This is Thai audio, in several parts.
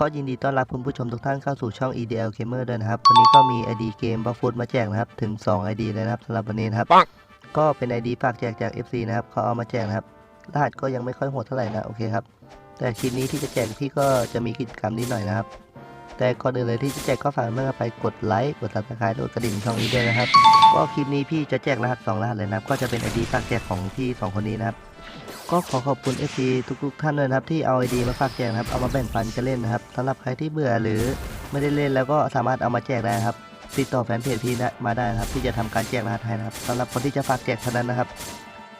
ก็ยินดีต้อนรับคุณผู้ชมทุกท่านเข้าสู่ช่อง EDL Gamer ด้วยนะครับ วันนี้ก็มี ID เกมบัฟฟูดมาแจกนะครับ ถึง 2 ID เลยนะครับสำหรับวันนี้นะครับปังก็เป็น ID ฝากแจกจาก FC นะครับเขาเอามาแจกนะครับ รหัสก็ยังไม่ค่อยโหดเท่าไหร่นะโอเคครับ แต่คลิปนี้ที่จะแจกพี่ก็จะมีกิจกรรมนิดหน่อยนะครับ แต่ก่อนอื่นเลยที่จะแจกก็ฝากเมื่อไปกดไลค์กด subscribe กดกระดิ่งช่องนี้ด้วยนะครับ ก็คลิปนี้พี่จะแจกรหัส2รหัสเลยนะครับ ก็จะเป็น ID ฝากแจกของพี่สองคนนี้นะครับ ก็ขอขอบคุณ FC ทุกๆท่านด้วยนะครับที่เอา ID มาฝากแจกนะครับเอามาแบ่งปันกันเล่นนะครับสำหรับใครที่เบื่อหรือไม่ได้เล่นแล้วก็สามารถเอามาแจกได้นะครับติดต่อแฟนเพจพี่ได้มาได้นะครับ ที่จะทำการแจกรหัสให้นะครับสำหรับคนที่จะฝากแจกเท่านั้นนะครับ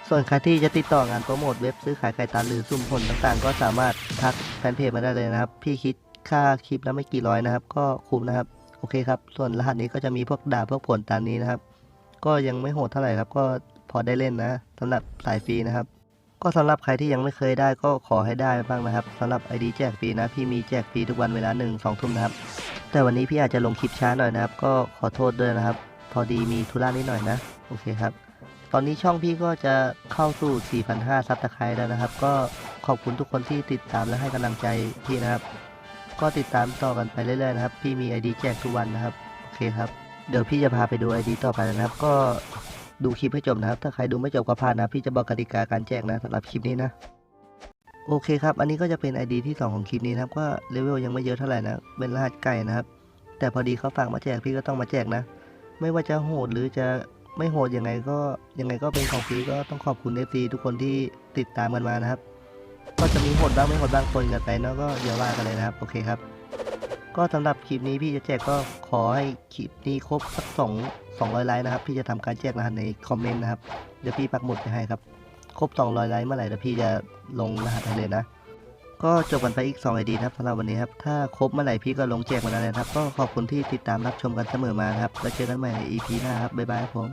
ส่วนใครที่จะติดต่องานโปรโมทเว็บซื้อขายไก่ตันหรือสุ่มผลต่างๆ ก็สามารถทักแฟนเพจมาได้เลยนะครับ พี่คิดค่าคลิปแล้วไม่กี่ร้อยนะครับ ก็คุ้มนะครับโอเคครับ ส่วนรหัสนี้ก็จะมีพวกดาบพวกผลตามนี้นะครับ ก็ยังไม่โหดเท่าไหร่ครับ ก็พอได้เล่นนะสำหรับสายฟรีนะครับ ก็สำหรับใครที่ยังไม่เคยได้ก็ขอให้ได้บ้างนะครับสำหรับ ID แจกฟรีนะ พี่มีแจกฟรีทุกวันเวลาหนึ่งสองทุ่มนะครับ แต่วันนี้พี่อาจจะลงคลิปช้าหน่อยนะครับ ก็ขอโทษด้วยนะครับ พอดีมีธุระนิดหน่อยนะ โอเคครับ ตอนนี้ช่องพี่ก็จะเข้าสู่ 4,500ซับสไครต์แล้วนะครับ ก็ขอบคุณทุกคนที่ติดตามและให้กำลังใจพี่นะครับ ก็ติดตามต่อกันไปเรื่อยๆนะครับ พี่มี ID แจกทุกวันนะครับ โอเคครับ เดี๋ยวพี่จะพาไปดู ID ต่อไปนะครับ ก็ ดูคลิปให้จบนะครับ ถ้าใครดูไม่จบก็พลาดนะ พี่จะบอกกติกาการแจกนะสำหรับคลิปนี้นะ โอเคครับ อันนี้ก็จะเป็น ID ที่ 2 ของคลิปนี้นะครับ ก็เลเวลยังไม่เยอะเท่าไหร่นะ เป็นรหัสไก่นะครับ แต่พอดีเขาฝากมาแจกพี่ก็ต้องมาแจกนะ ไม่ว่าจะโหดหรือจะไม่โหดยังไงก็ยังไงก็เป็นของฟรีก็ต้องขอบคุณ FC ทุกคนที่ติดตามกันมานะครับ ก็จะมีโหดบ้างไม่โหดบ้างคนกันไปเนาะก็อย่าว่ากันเลยนะครับ โอเคครับ ก็สำหรับคลิปนี้พี่จะแจกก็ขอให้คลิปนี้ครบสักสองสองร้อยไลค์นะครับ พี่จะทำการแจกรหัสในคอมเมนต์นะครับ เดี๋ยวพี่ปักหมุดไปให้ครับ ครบ200ไลค์เมื่อไหร่เดี๋ยวพี่จะลงรหัสให้เลยนะ ก็จบกันไปอีก2 ID นะครับสำหรับวันนี้ครับ ถ้าครบเมื่อไหร่พี่ก็ลงแจกมาแล้วนะครับ ก็ขอบคุณที่ติดตามรับชมกันเสมอมานะครับ แล้วเจอกันใหม่ใน EP หน้าครับ บ๊ายบายครับผม